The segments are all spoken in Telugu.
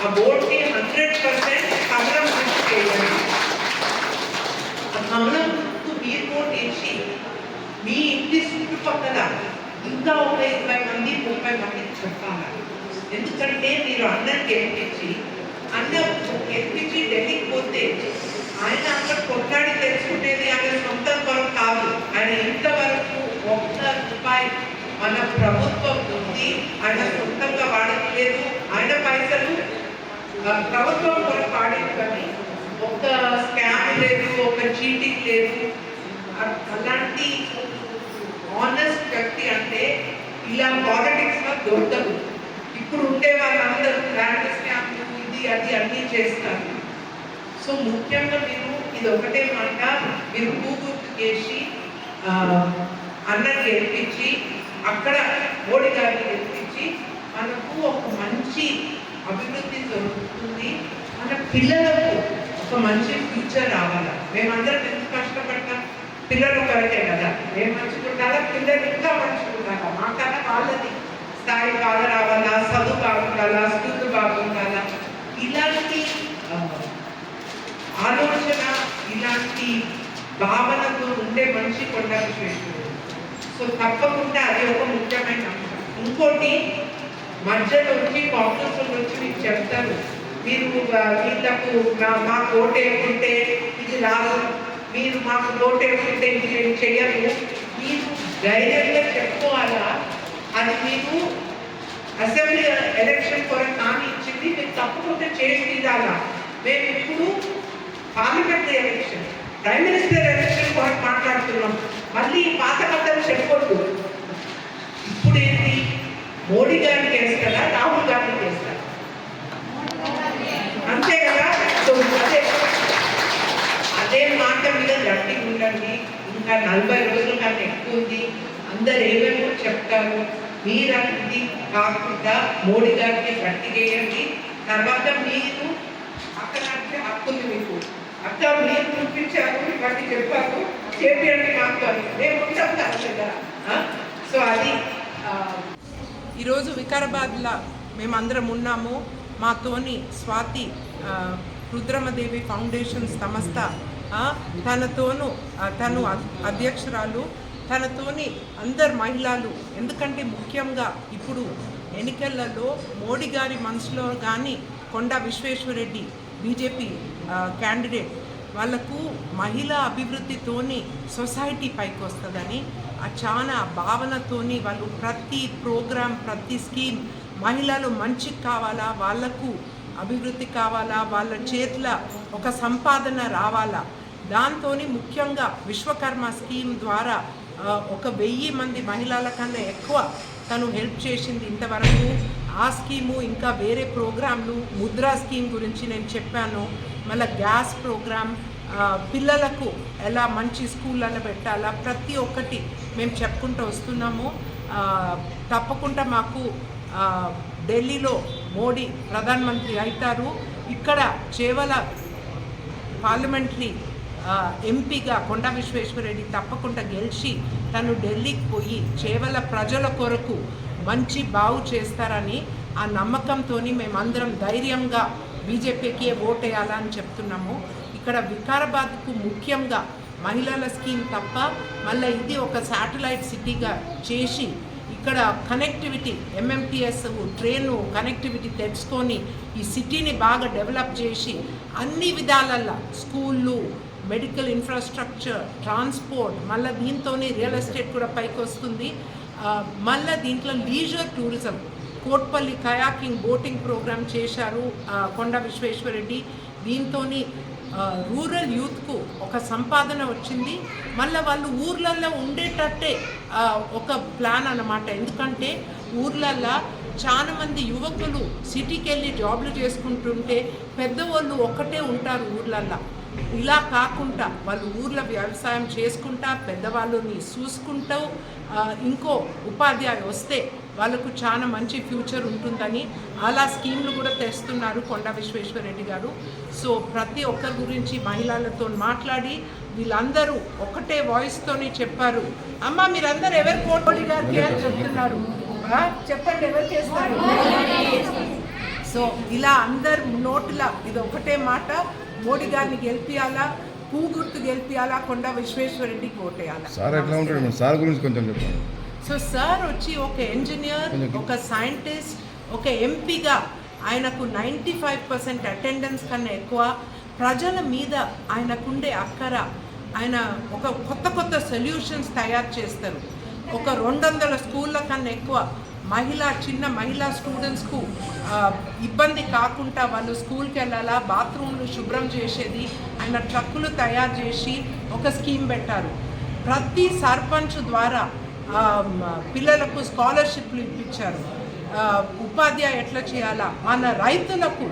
ఆ బోర్డుని హండ్రెడ్ పర్సెంట్ కమలం కృషి చేయండి ఆ కమలం గుర్తు మీరు ఓట్ వేసి మీ ఇంటి చుట్టుపక్కల ఇంకా ఒక ఇరవై మంది ముప్పై మందికి చెప్పాలి. ఎందుకంటే మీరు అన్నం గెలిపించి అన్న గెలిపించి ఢిల్లీకి పోతే ఆయన అక్కడ కొట్లాడి తెలుసుకునేది ఆయన సొంతం కొరకు కాదు. ఆయన ఇంతవరకు ఒక్క రూపాయి మన ప్రభుత్వం ఉంది ఆయన సొంతంగా వాడట్లేదు ఆయన పైసలు ఆ, ప్రభుత్వం కూడా పాడేది కానీ ఒక్క స్కామ్ లేదు ఒక చీటింగ్ లేదు. అలాంటి ఆనెస్ట్ వ్యక్తి అంటే ఇలా పాలిటిక్స్లో దొరకదు. ఇప్పుడు ఉండే వాళ్ళందరూ ల్యాండ్ స్కామ్ ఇది అది అన్నీ చేస్తారు. సో ముఖ్యంగా మీరు ఇది ఒకటే మాట మీరు కూగుర్తు చేసి ఆ, గెలిపించి అక్కడ మోడీ గారిని గెలిపించి మనకు ఒక మంచి అభివృద్ధి దొరుకుతుంది మన పిల్లలకు ఒక మంచి ఫ్యూచర్ రావాలా? మేమందరం ఎంత కష్టపడతాం? పిల్లలు ఒకరికే కదా. మేము మంచిగా పిల్లలు ఇంకా మంచుకుంటారా మా మాకన్నా వాళ్ళది. స్థాయి బాగా రావాలా? చదువు బాగుండాలా? స్కూల్ బాగుండాలా? ఇలాంటి ఆలోచన ఇలాంటి భావనతో ఉండే మనిషి కొండ సో తప్పకుండా అది ఒక ముఖ్యమైన అంశం. ఇంకోటి మధ్యలో వచ్చి కాంగ్రెస్ వచ్చి మీకు చెప్తారు మీరు వీళ్ళకు మా- మా ఓటు ఇది రాదు మీరు మాకు ఓటు వేయకుంటే ఇది చేయరు మీరు ధైర్యంగా చెప్పుకోవాలా? అది మీకు అసెంబ్లీ ఎలక్షన్ కొరకు హామీ ఇచ్చింది. మీరు తప్పకుండా చేసి తీరాలా? మేము ఇప్పుడు parliament election prime minister election కొరకు మాట్లాడుతున్నాం. మళ్ళీ పాత కథలు చెప్పొద్దు. ఇప్పుడు ఏంటి? మోడీ గారిని కదా రాహుల్ గారిని చేస్తారా అంతే కదా సో అదే అదే మాట మీద గట్టిగా ఉండండి ఇంకా నలభై రోజుల కన్నా ఎక్కువ ఉంది అందరు ఏమేమో చెప్తారు. మీరన్నది కాకుండా మోడీ గారికి గట్టి చేయండి. తర్వాత మీరు అక్కడ అంటే మీకు. అక్క మీరు చూపించారు ఇవన్నీ చెప్పారు. చేపియండి మాకు అని. మేము ఉంటాం కదా సో అది ఈరోజు వికారాబాద్లో మేమందరం ఉన్నాము. మాతోని స్వాతి రుద్రమదేవి ఫౌండేషన్ సంస్థ తనతోను తను అధ్యక్షురాలు. తనతోని అందరు మహిళలు. ఎందుకంటే ముఖ్యంగా ఇప్పుడు ఎన్నికలలో మోడీ గారి మనసులో కానీ కొండా విశ్వేశ్వరరెడ్డి బీజేపీ క్యాండిడేట్ వాళ్ళకు మహిళా అభివృద్ధితోని సొసైటీ పైకి వస్తుందని ఆ చాలా భావనతోని వాళ్ళు ప్రతి ప్రోగ్రాం ప్రతి స్కీమ్ మహిళలు మంచికి కావాలా వాళ్ళకు అభివృద్ధి కావాలా వాళ్ళ చేతుల ఒక సంపాదన రావాలా. దాంతో ముఖ్యంగా విశ్వకర్మ స్కీమ్ ద్వారా ఒక వెయ్యి మంది మహిళల కన్నా ఎక్కువ తను హెల్ప్ చేసింది ఇంతవరకు. ఆ స్కీము ఇంకా వేరే ప్రోగ్రాంలు ముద్రా స్కీమ్ గురించి నేను చెప్పాను. మళ్ళీ గ్యాస్ ప్రోగ్రామ్ పిల్లలకు ఎలా మంచి స్కూళ్ళలో పెట్టాలా ప్రతి ఒక్కటి మేము చెప్పుకుంటూ వస్తున్నాము. తప్పకుండా మాకు ఢిల్లీలో మోడీ ప్రధానమంత్రి అవుతారు. ఇక్కడ చేవల పార్లమెంటరీ ఎంపీగా కొండ విశ్వేశ్వరరెడ్డి తప్పకుండా గెలిచి తను ఢిల్లీకి పోయి చేవల ప్రజల కొరకు మంచి బాగు చేస్తారని ఆ నమ్మకంతో మేమందరం ధైర్యంగా బీజేపీకి ఓటేయాలని చెప్తున్నాము. ఇక్కడ వికారాబాద్కు ముఖ్యంగా మహిళల స్కీమ్ తప్ప మళ్ళీ ఇది ఒక శాటిలైట్ సిటీగా చేసి ఇక్కడ కనెక్టివిటీ ఎంఎంటీఎస్ ట్రైను కనెక్టివిటీ తెచ్చుకొని ఈ సిటీని బాగా డెవలప్ చేసి అన్ని విధాలల్లో స్కూళ్ళు మెడికల్ ఇన్ఫ్రాస్ట్రక్చర్ ట్రాన్స్పోర్ట్ మళ్ళీ దీంతోనే రియల్ ఎస్టేట్ కూడా పైకి వస్తుంది. మళ్ళీ దీంట్లో leisure tourism Kotpally kayaking boating program చేశారు కొండ విశ్వేశ్వరరెడ్డి దీంతో రూరల్ యూత్కు ఒక సంపాదన వచ్చింది. మళ్ళీ వాళ్ళు ఊర్లల్లో ఉండేటట్టే ఒక ప్లాన్ అన్నమాట. ఎందుకంటే ఊర్లల్లో చాలామంది యువకులు సిటీకి వెళ్ళి జాబ్లు చేసుకుంటుంటే పెద్దవాళ్ళు ఒక్కటే ఉంటారు ఊర్లల్లో. ఇలా కాకుండా వాళ్ళు ఊర్లో వ్యవసాయం చేసుకుంటా పెద్దవాళ్ళని చూసుకుంటూ ఇంకో ఉపాధ్యాయ వస్తే వాళ్ళకు చాలా మంచి ఫ్యూచర్ ఉంటుందని అలా స్కీమ్లు కూడా తెస్తున్నారు కొండ విశ్వేశ్వరరెడ్డి గారు. సో ప్రతి ఒక్కరి గురించి మహిళలతో మాట్లాడి వీళ్ళందరూ ఒకటే వాయిస్తోని చెప్పారు. అమ్మ మీరందరూ ఎవరు కోటోడి గారికి అని చెప్తున్నారు. చెప్పండి ఎవరు చేస్తారు? సో ఇలా అందరు నోట్ల ఇది ఒకటే మాట. మోడీ గారిని గెలిపియాలా? పూ గుర్తు గెలిపియాలా? కొండ విశ్వేశ్వరరెడ్డికి ఓటేయాలా సార్ ఎట్లా ఉంటాడు మేడం? సార్ గురించి కొంచెం చెప్పండి. సో సార్ వచ్చి ఒక ఇంజనీర్ ఒక సైంటిస్ట్ ఒక ఎంపీగా ఆయనకు నైంటీ ఫైవ్ పర్సెంట్ అటెండెన్స్ కన్నా ఎక్కువ. ప్రజల మీద ఆయనకుండే అక్కర. ఆయన ఒక కొత్త కొత్త సొల్యూషన్స్ తయారు చేస్తారు. ఒక రెండు వందల స్కూళ్ళ కన్నా ఎక్కువ. మహిళా చిన్న మహిళా స్టూడెంట్స్కు ఇబ్బంది కాకుండా వాళ్ళు స్కూల్కి వెళ్ళాలా బాత్రూమ్లు శుభ్రం చేసేది ఆయన ట్రక్కులు తయారు చేసి ఒక స్కీమ్ పెట్టారు. ప్రతి సర్పంచ్ ద్వారా పిల్లలకు స్కాలర్షిప్లు ఇప్పించారు. ఉపాధ్యాయ ఎట్లా చేయాలా? మన రైతులకు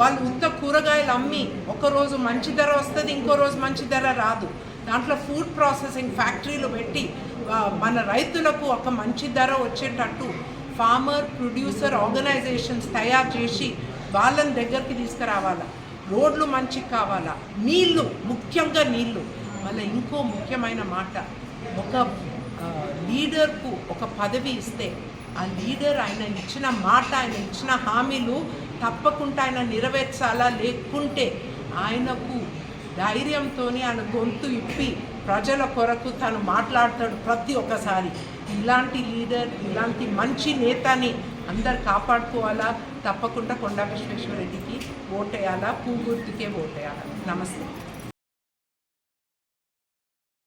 వాళ్ళు ఉత్త కూరగాయలు అమ్మి ఒకరోజు మంచి ధర వస్తుంది ఇంకో రోజు మంచి ధర రాదు. దాంట్లో ఫుడ్ ప్రాసెసింగ్ ఫ్యాక్టరీలు పెట్టి మన రైతులకు ఒక మంచి ధర వచ్చేటట్టు ఫార్మర్ ప్రొడ్యూసర్ ఆర్గనైజేషన్స్ తయారు చేసి వాళ్ళని దగ్గరికి తీసుకురావాలా? రోడ్లు మంచి కావాలా? నీళ్ళు ముఖ్యంగా నీళ్ళు. మళ్ళీ ఇంకో ముఖ్యమైన మాట ఒక లీడర్కు ఒక పదవి ఇస్తే ఆ లీడర్ ఆయన ఇచ్చిన మాట ఆయన ఇచ్చిన హామీలు తప్పకుండా ఆయన నెరవేర్చాలా? లేకుంటే ఆయనకు ధైర్యంతో ఆయన గొంతు ఇప్పి ప్రజల కొరకు తను మాట్లాడతాడు ప్రతి ఒక్కసారి. ఇలాంటి లీడర్ ఇలాంటి మంచి నేతని అందరు కాపాడుకోవాలా? తప్పకుండా కొండా విశ్వేశ్వరరెడ్డికి ఓటేయాలా? పువ్వు గుర్తుకే ఓటేయాలా? నమస్తే.